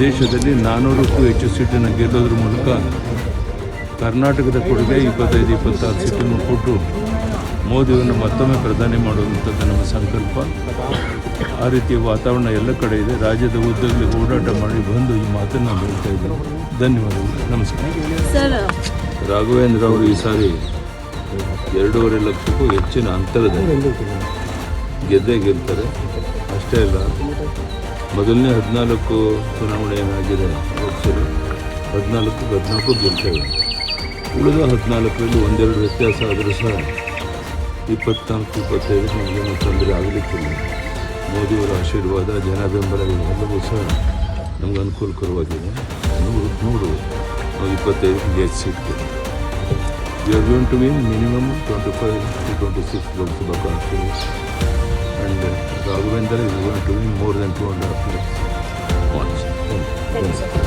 ದೇಶದಲ್ಲಿ ನಾನ್ನೂರಕ್ಕೂ ಹೆಚ್ಚು ಸೀಟನ್ನು ಗೆಲ್ಲೋದ್ರ ಮೂಲಕ ಕರ್ನಾಟಕದ ಕೊಡುಗೆ ಇಪ್ಪತ್ತೈದು ಇಪ್ಪತ್ತಾರು ಸೀಟನ್ನು ಕೊಟ್ಟು ಮೋದಿಯನ್ನು ಮತ್ತೊಮ್ಮೆ ಪ್ರಧಾನಿ ಮಾಡುವಂಥದ್ದು ನಮ್ಮ ಸಂಕಲ್ಪ. ಆ ರೀತಿಯ ವಾತಾವರಣ ಎಲ್ಲ ಕಡೆ ಇದೆ. ರಾಜ್ಯದ ಉದ್ದದಲ್ಲಿ ಓಡಾಟ ಮಾಡಿ ಬಂದು ಈ ಮಾತನ್ನು ನಾನು ಹೇಳ್ತಾ ಇದ್ದೀನಿ. ಧನ್ಯವಾದಗಳು. ನಮಸ್ಕಾರ. ರಾಘವೇಂದ್ರ ಅವರು ಈ ಸಾರಿ ಎರಡೂವರೆ ಲಕ್ಷಕ್ಕೂ ಹೆಚ್ಚಿನ ಅಂತರದಲ್ಲಿ ಗೆದ್ದೇ ಗೆಲ್ತಾರೆ. ಅಷ್ಟೇ ಅಲ್ಲ ಮೊದಲನೇ ಹದಿನಾಲ್ಕು ಚುನಾವಣೆ ಏನಾಗಿದೆ? ಲೋಕಸಭೆ ಹದಿನಾಲ್ಕು ಹದಿನಾಲ್ಕು ಗೆಲ್ತೇವೆ. ಉಳಿದ ಹದಿನಾಲ್ಕರಲ್ಲಿ ಒಂದೆರಡು ವ್ಯತ್ಯಾಸ ಆದರೂ ಸಹ ಇಪ್ಪತ್ನಾಲ್ಕು ಇಪ್ಪತ್ತೈದು ನಮಗೇನು ತೊಂದರೆ ಆಗಲಿಕ್ಕಿಲ್ಲ. ಮೋದಿಯವರ ಆಶೀರ್ವಾದ ಜನ ಬೆಂಬಲ ಎಲ್ಲವೂ ಸಹ ನಮ್ಗೆ ಅನುಕೂಲಕರವಾಗಿದೆ. ನೂರು ನೂರು ಇಪ್ಪತ್ತೈದು ಗೆದ್ದು you are going to minimum twenty five 25 twenty 26 Lok Sabha constituencies. The argument there is going to more than 200 uploads. Thank you,